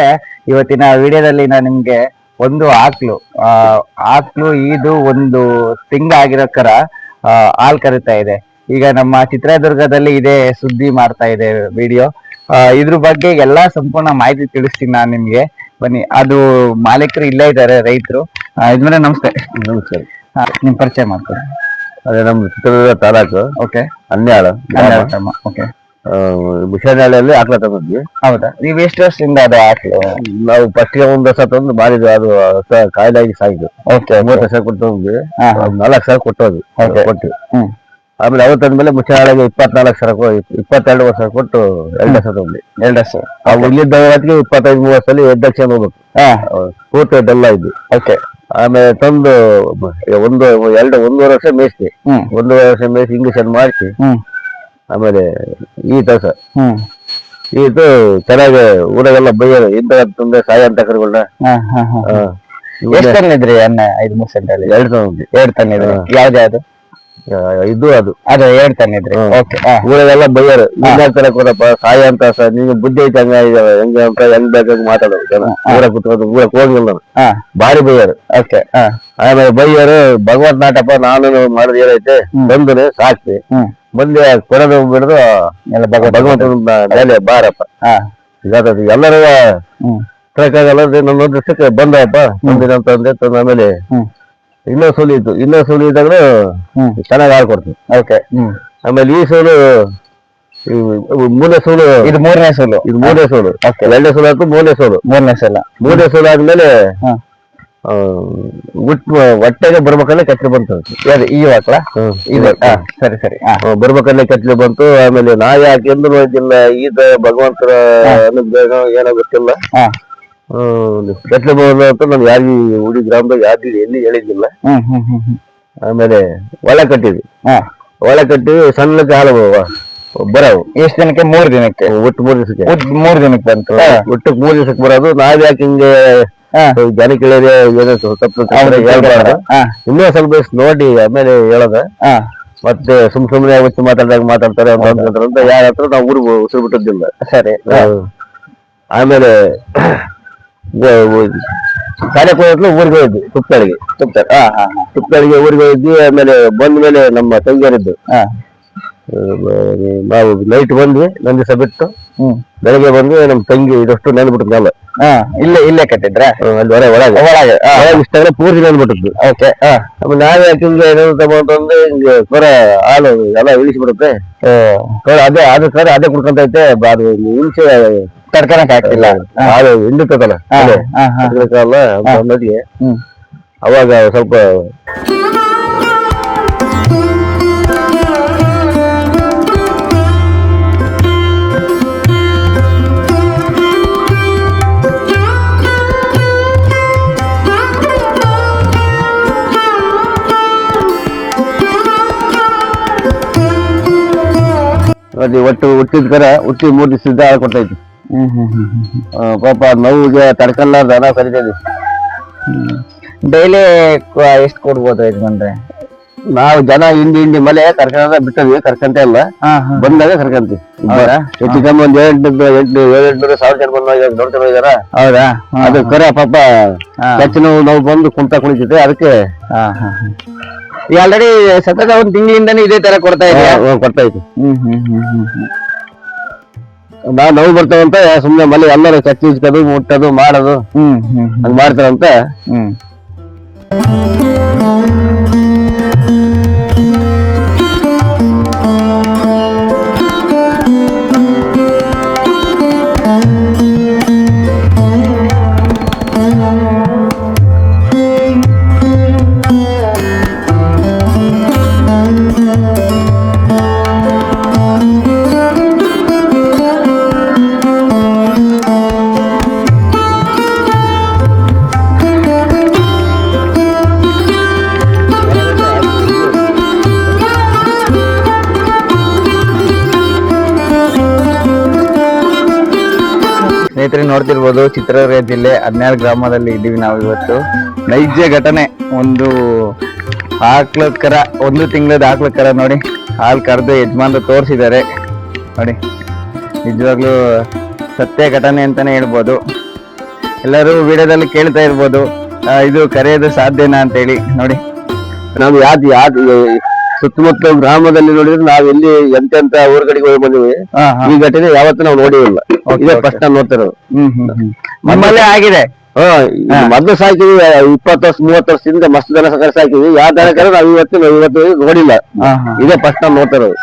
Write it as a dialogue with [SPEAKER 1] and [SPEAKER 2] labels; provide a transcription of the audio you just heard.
[SPEAKER 1] ಸ್ನೇಹಿತರೆ ಇವತ್ತಿನ ವಿಡಿಯೋದಲ್ಲಿ ನಾನು ನಿಮ್ಗೆ ಒಂದು ಆಕ್ಲು ಆ ಆಕ್ಲು ಇದು ಒಂದು ತಿಂಗ ಆಗಿರೋ ಕರ ಆ, ಹಾಲ್ ಕರಿತಾ ಇದೆ. ಈಗ ನಮ್ಮ ಚಿತ್ರದುರ್ಗದಲ್ಲಿ ಇದೇ ಸುದ್ದಿ ಮಾಡ್ತಾ ಇದೆ ವಿಡಿಯೋ. ಇದ್ರ ಬಗ್ಗೆ ಎಲ್ಲಾ ಸಂಪೂರ್ಣ ಮಾಹಿತಿ ತಿಳಿಸ್ತೀನಿ ನಾನು ನಿಮ್ಗೆ. ಬನ್ನಿ ಅದು ಮಾಲೀಕರು ಇಲ್ಲೇ ಇದ್ದಾರೆ ರೈತರು. ಇದ್ಮೇಲೆ ನಮಸ್ತೆ.
[SPEAKER 2] ನಮಸ್ಕಾರ
[SPEAKER 1] ಹಾ, ನಿಮ್ ಪರಿಚಯ ಮಾಡ್ತೀನಿ
[SPEAKER 2] ಅದೇ ನಮ್ ಚಿತ್ರದುರ್ಗ ತಾಲೂಕು
[SPEAKER 1] ಓಕೆ
[SPEAKER 2] ಹನ್ನೆರಡು
[SPEAKER 1] ಓಕೆ
[SPEAKER 2] ಮುಷಾನಾಳೆಯಲ್ಲಿ ಆಕಳ ತಂದಿದ್ವಿ
[SPEAKER 1] ಹೌದಾ? ನೀವ್ ಎಷ್ಟು ವರ್ಷದಿಂದ ಅದು ಆಕ್ಲು
[SPEAKER 2] ನಾವು ಫಸ್ಟ್ಗೆ ಒಂದ್ ವರ್ಷ ತಂದು ಮಾರಿದ್ವಿ ಅದು ಸ- ಆಗಿ ಸಾಯ್ತು.
[SPEAKER 1] ಓಕೆ
[SPEAKER 2] ಮೂವತ್ತು ವರ್ಷ ಕೊಟ್ಟು ತಂದ್ವಿ.
[SPEAKER 1] ಹಾ, ಹಾ.
[SPEAKER 2] ನಾಲ್ಕು ಸಾವಿರ ಕೊಟ್ಟೋದು
[SPEAKER 1] Okay.
[SPEAKER 2] ಕೊಟ್ಟು.
[SPEAKER 1] ಹ್ಮ್.
[SPEAKER 2] ಆಮೇಲೆ ಅವತ್ತಂದ್ಮೇಲೆ ಮುಷಾನಾಳೆಗೆ ಇಪ್ಪತ್ನಾಲ್ಕು ಸಾವಿರ ಕೊ- ಇಪ್ಪತ್ತೆರಡು ವರ್ಷ ಕೊಟ್ಟು ಎರಡು ವರ್ಷ ತಂದ್ವಿ.
[SPEAKER 1] ಎರಡು ವರ್ಷ.
[SPEAKER 2] ಅವು ಇಲ್ಲಿದ್ದ ಹೊತ್ತಿಗೆ ಇಪ್ಪತ್ತೈದು ಮೂವತ್ತು ಸಲ ಎದ್ದು ಲಕ್ಷ ಹೋಗ್ಬೇಕು.
[SPEAKER 1] ಹಾ.
[SPEAKER 2] ಪೂರ್ತಿ ಡಲ್ಲ ಇದ್ವಿ
[SPEAKER 1] ಓಕೆ.
[SPEAKER 2] ಆಮೇಲೆ ತಂದು ಒಂದು ಎರಡು ಒಂದೂವರೆ ವರ್ಷ ಮೇಯಿಸ್ತಿ
[SPEAKER 1] ಹ್ಮ್.
[SPEAKER 2] ಒಂದೂವರೆ ವರ್ಷ ಮೇಯಿಸಿ ಇಂಗ್ಲೀಷನ್ ಮಾಡಿಸಿ.
[SPEAKER 1] ಹ್ಮ್.
[SPEAKER 2] ಆಮೇಲೆ ಈ ತಸ.
[SPEAKER 1] ಹ್ಮ್.
[SPEAKER 2] ಇದು ಚೆನ್ನಾಗಿ ಊರಾಗೆಲ್ಲ ಬೈಯೋದು ಇಂತ ತುಂಬಾ ಸಾಯ ಅಂತ ಕರ್ಕೊಂಡ
[SPEAKER 1] ಹಾ ಹಾ ಹಾ ಎಷ್ಟು ಟನ್ ಇದ್ರಿ ಅನ್ನ ಐದು ಮೂರು ಸೆಂಟ್ ಅಲ್ಲಿ
[SPEAKER 2] ಎರಡು ತಂದ್ವಿ
[SPEAKER 1] ಎರಡ್ ಟನ್ ಇದ್ರಿ ಯಾವ್ದು ಯಾವ್ದು?
[SPEAKER 2] ಇದು ಅದು.
[SPEAKER 1] ಅದೇ ಹೇಳ್ತಾನೆ ಇದ್ರೆ. ಓಕೆ
[SPEAKER 2] ಬೈಯೋರು. ತರ ಕೊಡಪ್ಪ ಸಾಯ ಅಂತ ಸರ್ ನೀನು ಬುದ್ಧಿ ಐತೆ ಹಂಗ ಹೆಂಗೆ ಅಂತ ಹೆಂಗ್ ಬೇಕಾಗಿ ಮಾತಾಡೋದು ಜನ. ಊರ ಕುತ್ಕೊಂಡು ಊರಕ್ ಹೋಗಿಲ್ಲ ನಾನು
[SPEAKER 1] ಹಾ.
[SPEAKER 2] ಭಾರಿ ಬೈಯರು.
[SPEAKER 1] ಓಕೆ
[SPEAKER 2] ಆಮೇಲೆ ಬೈಯರು ಭಗವತ್ ನಾಟಪ್ಪ ನಾನು ಮಾಡೋದು ಏನೈತೆ? ಬಂದ್ರೆ ಸಾಕ್ತಿ. ಬಂದಿ ಕೊಡೋದು ಬಿಡದು
[SPEAKER 1] ಭಗವಂತ
[SPEAKER 2] ಭಗವಂತನ ಮೇಲೆ. ಬಾರಪ್ಪ. ಇದಾದದು ಎಲ್ಲರೂ
[SPEAKER 1] ಟ್ರಕ್
[SPEAKER 2] ಆಗಲ್ಲ ನನ್ನ ಬಂದಪ್ಪ ಬಂದಿನ ತಂದ ಆಮೇಲೆ ಇನ್ನೂ ಸೋಲು ಇತ್ತು ಇನ್ನೂ ಸೋಲು ಇದ್ದಾಗಲೂ
[SPEAKER 1] ಹ್ಮ್.
[SPEAKER 2] ಚೆನ್ನಾಗಿ ಹಾಲು ಕೊಡ್ತೀನಿ
[SPEAKER 1] ಓಕೆ ಹ್ಮ್.
[SPEAKER 2] ಆಮೇಲೆ ಈ ಸೋಲು ಮೂರನೇ ಸೋಲು
[SPEAKER 1] ಇದು ಮೂರನೇ ಸೋಲು
[SPEAKER 2] ಇದು ಮೂರನೇ ಸೋಲು ಎರಡನೇ ಸೋಲು ಆಯ್ತು ಮೂರನೇ ಸೋಲು
[SPEAKER 1] ಮೂರನೇ ಸಲ
[SPEAKER 2] ಮೂರನೇ ಸೋಲು ಆದ್ಮೇಲೆ
[SPEAKER 1] ಹಾ.
[SPEAKER 2] ಆ, ಹುಟ್ಟು ಹೊಟ್ಟೆಗೆ ಬರ್ಬೇಕಲ್ಲೇ ಕತ್ಲೆ ಬಂತು.
[SPEAKER 1] ಯಾವ್ದು ಈ ಹಾಕ್ಲ
[SPEAKER 2] ಹ್ಮ್.
[SPEAKER 1] ಇದು ಹಾ ಸರಿ ಸರಿ. ಹಾ
[SPEAKER 2] ಆ, ಬರ್ಬೇಕಲ್ಲೇ ಕತ್ಲೆ ಬಂತು. ಆಮೇಲೆ ನಾ ಯಾಕೆ ಎಂದು ಇದಿಲ್ಲ ಈತ ಭಗವಂತರ ಅನುಗ್ರಹ ಏನೋ ಗೊತ್ತಿಲ್ಲ
[SPEAKER 1] ಹಾ.
[SPEAKER 2] ಕತ್ಲೆ ಬಂದ ಅಂತ ನಾನು ಯಾರಿಗೂ ಉಡಿ ಗ್ರಾಮದಾಗ ಯಾರಿಗೂ ಎಲ್ಲಿ ಹೇಳಿದ್ದಿಲ್ಲ. ಆಮೇಲೆ ಒಳ ಕಟ್ಟಿದ್ವಿ.
[SPEAKER 1] ಹಾ.
[SPEAKER 2] ಒಳ ಕಟ್ಟಿ ಸಣ್ಣ ಕಾಲ ಬರೋವು.
[SPEAKER 1] ಎಷ್ಟು ದಿನಕ್ಕೆ? ಮೂರ್ ದಿನಕ್ಕೆ?
[SPEAKER 2] ಒಟ್ಟು ಮೂರು ದಿವಸಕ್ಕೆ.
[SPEAKER 1] ಮೂರ್ ದಿನಕ್ಕೆ ಬಂತು.
[SPEAKER 2] ಒಟ್ಟು ಮೂರು ದಿವಸಕ್ಕೆ ಬರೋದು. ನಾವ್ ಯಾಕೆ ಹಿಂಗೆ ಜನ ಕೇಳಿದ್ರೆ ಏನೋ ತಪ್ಪು ಇನ್ನೂ ಸ್ವಲ್ಪ ದಿವ್ಸ ನೋಡಿ ಆಮೇಲೆ ಹೇಳದ. ಮತ್ತೆ ಸುಮ್ ಸುಮ್ನೆ ಹುಚ್ಚು ಮಾತಾಡ್ದಾಗ ಮಾತಾಡ್ತಾರೆ ಅಂತ ಯಾರ ಹತ್ರ ನಾವು ಊರಿಗೆ ಉಸಿರು ಬಿಟ್ಟಿದ್ದಿಲ್ಲ.
[SPEAKER 1] ಸರಿ.
[SPEAKER 2] ಆಮೇಲೆ ಕಾರ್ಯಕ್ಕೆ ಹೋದ್ಲು ಊರಿಗೆ ಹೋಗಿದ್ವಿ ತುಪ್ಪಳಿಗೆ
[SPEAKER 1] ತುಪ್ಪ ಹಾ ಹಾ ಹಾ
[SPEAKER 2] ತುಪ್ಪಳಿಗೆ ಊರಿಗೆ ಹೋಗಿದ್ವಿ ಆಮೇಲೆ ಬಂದ ಮೇಲೆ ನಮ್ಮ ತಂಗಿಯರಿದ್ದು
[SPEAKER 1] ಹಾ
[SPEAKER 2] ನಾವು ನೈಟ್ ಬಂದ್ವಿ ಒಂದ್ ದಿವಸ ಬಿಟ್ಟು
[SPEAKER 1] ಹ್ಮ್
[SPEAKER 2] ಬೆಳಗ್ಗೆ ಬಂದ್ವಿ ನಮ್ ತಂಗಿ ಇದಷ್ಟು ನೆನ್ಬಿಟ್ಟು ಮೇಲೆ
[SPEAKER 1] ಹಾ ಇಲ್ಲೇ ಇಲ್ಲೇ ಕಟ್ಟಿದ್ರ
[SPEAKER 2] ಅಲ್ಲಿ ಹೊರ ಒಳಗೆ
[SPEAKER 1] ಒಳಗೆ ಹಾ
[SPEAKER 2] ಒಳಗೆ ಇಷ್ಟಾಗ ಪೂರ್ತಿ ನೆನ್ಬಿಟ್ಟಿದ್ದು
[SPEAKER 1] ಓಕೆ ಹಾ
[SPEAKER 2] ಆಮೇಲೆ ನಾವೇ ಯಾಕಿಂಗೆ ಏನಾದ್ರು ತಗೊಂಡ್ರೆ ಹಿಂಗೆ ಸ್ವರ ಹಾಲು ಎಲ್ಲ ಇಳಿಸ್ಬಿಡುತ್ತೆ
[SPEAKER 1] ಓ
[SPEAKER 2] ಸ್ವರ ಅದೇ ಅದು ಸ್ವರ ಅದೇ ಕುಡ್ಕೊಂತ ಐತೆ ಬ- ಅದು ಇಳಿಸಿ
[SPEAKER 1] ತಡ್ಕೊಳಕ್ ಆಗ್ತಿಲ್ಲ.
[SPEAKER 2] ಅದು ಹಿಂಡುತ್ತಲ್ಲ
[SPEAKER 1] ಹಾ
[SPEAKER 2] ಅದೇ
[SPEAKER 1] ಹಾ ಹಾ.
[SPEAKER 2] ಅದ್ರಕ್ಕಲ್ಲ ಅಂತ ಅನ್ನೋದಿಗೆ ಅವಾಗ ಸ್ವಲ್ಪ ಒಟ್ಟು ಹುಟ್ಟಿದ ಕರ ಹುಟ್ಟಿ ಮೂರು ದಿವಸದ ಹಾಲು ಕೊಡ್ತೈತಿ
[SPEAKER 1] ಹ್ಮ್ ಹ್ಮ್ ಹ್ಮ್ ಹ್ಮ್.
[SPEAKER 2] ಆ, ಪಾಪ ನೋವಿಗೆ ತಡ್ಕಲ್ಲಾರ್ದ ನಾವು ಕರಿತೀವಿ
[SPEAKER 1] ಡೈಲಿ ಎಷ್ಟು ಕೊಡ್ಬೋದು ಯಜಮಾನ್ರೆ
[SPEAKER 2] ನಾವು ಜನ ಹಿಂಡಿ ಹಿಂಡಿ ಮಲೆ ಕರ್ಕೊಂಡ ಬಿಟ್ಟದ್ವಿ ಕರ್ಕಂತ ಇಲ್ಲ ಬಂದಾಗ ಕರ್ಕಂತೀವಿ ಹೆಚ್ಚು ಕಮ್ಮಿ ಒಂದ್ ಎಂಟು ಎಂಟು ಏಳು ಎಂಟುನೂರು ಸಾವಿರ ಜನ ಬಂದಾಗ ನೋಡ್ತಾ ಹೋಗ್ಯಾರ.
[SPEAKER 1] ಹೌದಾ?
[SPEAKER 2] ಅದು ಕರೆ ಪಾಪ
[SPEAKER 1] ಹೆಚ್ಚಿನ
[SPEAKER 2] ಹೆಚ್ಚು ನೋವು ನಾವು ಬಂದು ಕುಂತ ಕುಳಿತೈತೆ ಅದಕ್ಕೆ.
[SPEAKER 1] ಆಲ್ರೆಡಿ ಸತತ ಒಂದ್ ತಿಂಗಳಿಂದಾನೇ ಇದೇ ತರ ಕೊಡ್ತಾ ಇದ್ದೀವಿ
[SPEAKER 2] ಕೊಡ್ತಾ ಇತ್ತು
[SPEAKER 1] ಹ್ಮ್ ಹ್ಮ್ ಹ್ಮ್ ಹ್ಮ್. ಹ್ಮ್
[SPEAKER 2] ನಾವ್ ಬರ್ತಾವಂತ ಸುಮ್ನೆ ಮಲ್ಲಿ ಎಲ್ಲರೂ ಕಚ್ಚಿ ಇಸ್ಕೋದು ಮುಟ್ಟೋದು ಮಾಡೋದು.
[SPEAKER 1] ಹ್ಮ್ ಹ್ಮ್.
[SPEAKER 2] ಹಂಗ್ ಮಾಡ್ತಾರಂತ.
[SPEAKER 1] ಹ್ಮ್. ಸ್ನೇಹಿತರೆ ನೋಡ್ತಿರ್ಬೋದು, ಚಿತ್ರದುರ್ಗ ಜಿಲ್ಲೆ ಹದಿನಾರು ಗ್ರಾಮದಲ್ಲಿ ಇದ್ದೀವಿ ನಾವು ಇವತ್ತು. ನೈಜ ಘಟನೆ, ಒಂದು ಆಕ್ಳಕ್ಕರ ಒಂದು ತಿಂಗಳದ ಆಕ್ಳಕ್ಕರ ನೋಡಿ, ಹಾಲು ಕರೆದು ಯಜಮಾನ್ರು ತೋರಿಸಿದ್ದಾರೆ. ನೋಡಿ, ನಿಜವಾಗ್ಲೂ ಸತ್ಯ ಘಟನೆ ಅಂತಾನೆ ಹೇಳ್ಬೋದು. ಎಲ್ಲರೂ ವಿಡಿಯೋದಲ್ಲಿ ಕೇಳ್ತಾ ಇರ್ಬೋದು ಇದು ಕರೆಯೋದು ಸಾಧ್ಯನಾ ಅಂತ ಹೇಳಿ ನೋಡಿ.
[SPEAKER 2] ನಾವು ಯಾವ್ದು ಯಾವ್ದು ಸುತ್ತಮುತ್ತ ಗ್ರಾಮದಲ್ಲಿ ನೋಡಿದ್ರೆ ನಾವ್ ಎಲ್ಲಿ ಎಂತೆಂತ ಊರ್ ಕಡೆಗೆ ಹೋಗಿ ಬಂದಿವಿ. ಈ ಘಟನೆ ಯಾವತ್ತೂ ನಾವು ನೋಡಿಲ್ಲ ಇದೇ. ಫಸ್ಟ್ ಟೈಮ್
[SPEAKER 1] ನೋಡ್ತಿರೋದು ನಮ್ಮಲ್ಲೇ ಆಗಿದೆ.
[SPEAKER 2] ಮೊದ್ಲು ಸಾಕಿವಿ ಇಪ್ಪತ್ತು ವರ್ಷ ಮೂವತ್ತು ವರ್ಷದಿಂದ ಮಸ್ತ್ ದನ ಸಾಕಿವಿ ಯಾವ ದನ ನಾವು ಇವತ್ತು ನಾವು ಇವತ್ತು ನೋಡಿಲ್ಲ. ಇದೇ ಫಸ್ಟ್ ಟೈಮ್ ನೋಡ್ತಾ ಇರೋದು